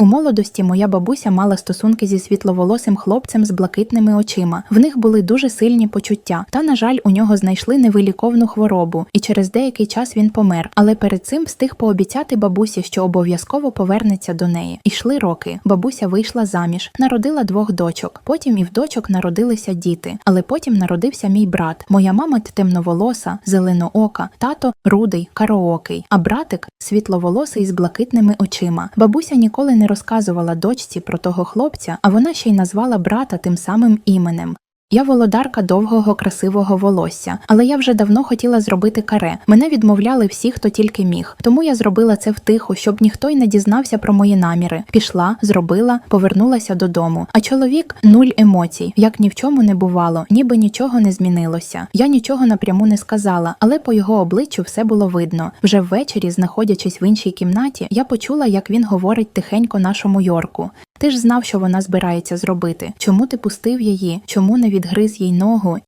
У молодості моя бабуся мала стосунки зі світловолосим хлопцем з блакитними очима. В них були дуже сильні почуття, та, на жаль, у нього знайшли невиліковну хворобу, і через деякий час він помер. Але перед цим встиг пообіцяти бабусі, що обов'язково повернеться до неї. Ішли роки. Бабуся вийшла заміж, народила двох дочок. Потім і в дочок народилися діти. Але потім народився мій брат. Моя мама темноволоса, зеленоока, тато рудий, караокий, а братик світловолосий з блакитними очима. Бабуся ніколи не розказувала дочці про того хлопця, а вона ще й назвала брата тим самим іменем. Я володарка довгого красивого волосся, але я вже давно хотіла зробити каре. Мене відмовляли всі, хто тільки міг. Тому я зробила це втиху, щоб ніхто й не дізнався про мої наміри. Пішла, зробила, повернулася додому. А чоловік нуль емоцій, як ні в чому не бувало, ніби нічого не змінилося. Я нічого напряму не сказала, але по його обличчю все було видно. Вже ввечері, знаходячись в іншій кімнаті, я почула, як він говорить тихенько нашому Йорку. Ти ж знав, що вона збирається зробити. Чому ти пустив її? Чому не відгриз їй ногу